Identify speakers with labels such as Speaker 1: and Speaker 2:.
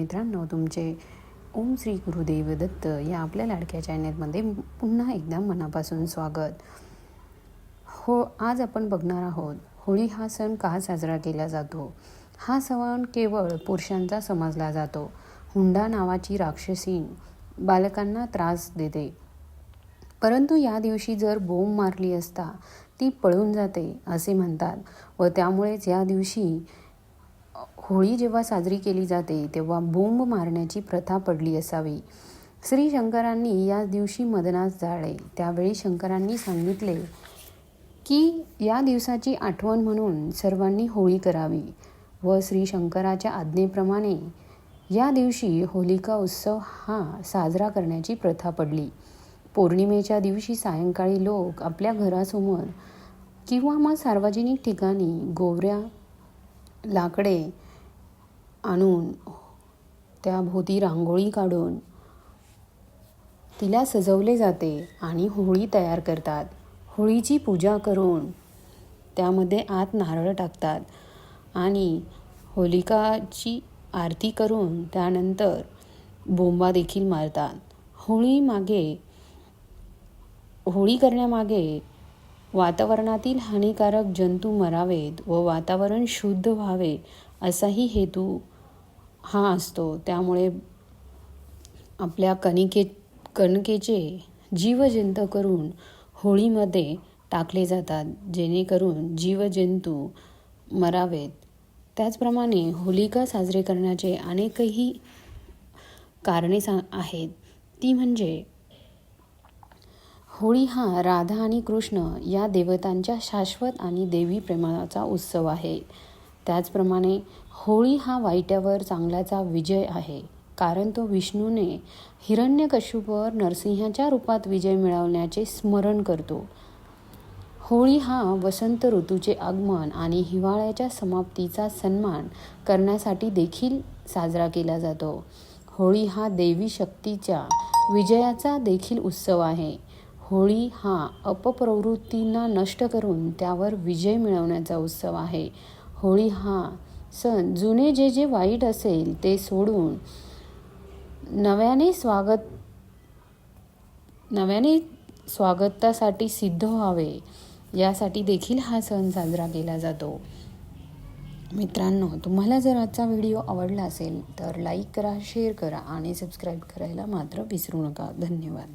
Speaker 1: मित्रांनो तुमचे ओम श्री गुरुदेव दत्त या आपल्या लाडक्या चॅनलमध्ये पुन्हा एकदा मनापासून स्वागत. हो आज आपण बघणार आहोत होळी हा सण का साजरा केला जातो? हा सण केवळ पुरुषांचा समजला जातो. हुंडा नावाची राक्षसी बालकांना त्रास देते. परंतु या दिवशी जर बोंब मारली असता ती पळून जाते असे म्हणतात. व त्यामुळेच या दिवशी होळी जेव्हा साजरी केली जाते तेव्हा बोंब मारण्याची प्रथा पडली असावी. श्री शंकरांनी या दिवशी मदनास जाळे. त्यावेळी शंकरांनी सांगितले की या दिवसाची आठवण म्हणून सर्वांनी होळी करावी व श्री शंकराच्या आज्ञेप्रमाणे या दिवशी होलिका उत्सव हा साजरा करण्याची प्रथा पडली. पौर्णिमेच्या दिवशी सायंकाळी लोक आपल्या घरासमोर किंवा मग सार्वजनिक ठिकाणी गोवऱ्या लाकडे आणून त्याभोवती रांगोळी काढून तिला सजवले जाते आणि होळी तयार करतात. होळीची पूजा करून त्यामध्ये आत नारळ टाकतात आणि होलिकाची आरती करून त्यानंतर बोंबा देखील मारतात. होळी मागे होळी करण्यामागे वातावरणातील हानिकारक जंतू मरावेत व वातावरण शुद्ध व्हावे असाही हेतू हा असतो. त्यामुळे आपल्या कणिके कणकेचे जीवजंत करून होळीमध्ये टाकले जातात. जेणेकरून जीवजंतू मरावेत. त्याचप्रमाणे होलिका साजरे करण्याचे अनेकही कारणे सा आहेत. ती म्हणजे होळी हा राधा आणि कृष्ण या देवतांच्या शाश्वत आणि देवी प्रेमाचा उत्सव आहे. त्याचप्रमाणे होळी हा वाईटावर चांगल्याचा विजय आहे. कारण तो विष्णूने हिरण्यकश्यूवर नरसिंहाच्या रूपात विजय मिळवण्याचे स्मरण करतो. होळी हा वसंत ऋतूचे आगमन आणि हिवाळ्याच्या समाप्तीचा सन्मान करण्यासाठी देखील साजरा केला जातो. होळी हा देवी शक्तीच्या विजयाचा देखील उत्सव आहे. होळी हा अपप्रवृत्तींना नष्ट करून त्यावर विजय मिळवण्याचा उत्सव आहे. होळी हा सण जुने जे जे वाईट असेल ते सोडून नव्याने स्वागत नव्याने स्वागतासाठी सिद्ध व्हावे यासाठी देखील हा सण साजरा केला जातो. मित्रांनो तुम्हाला जर आजचा व्हिडिओ आवडला असेल तर लाईक करा शेअर करा आणि सबस्क्राईब करायला मात्र विसरू नका. धन्यवाद.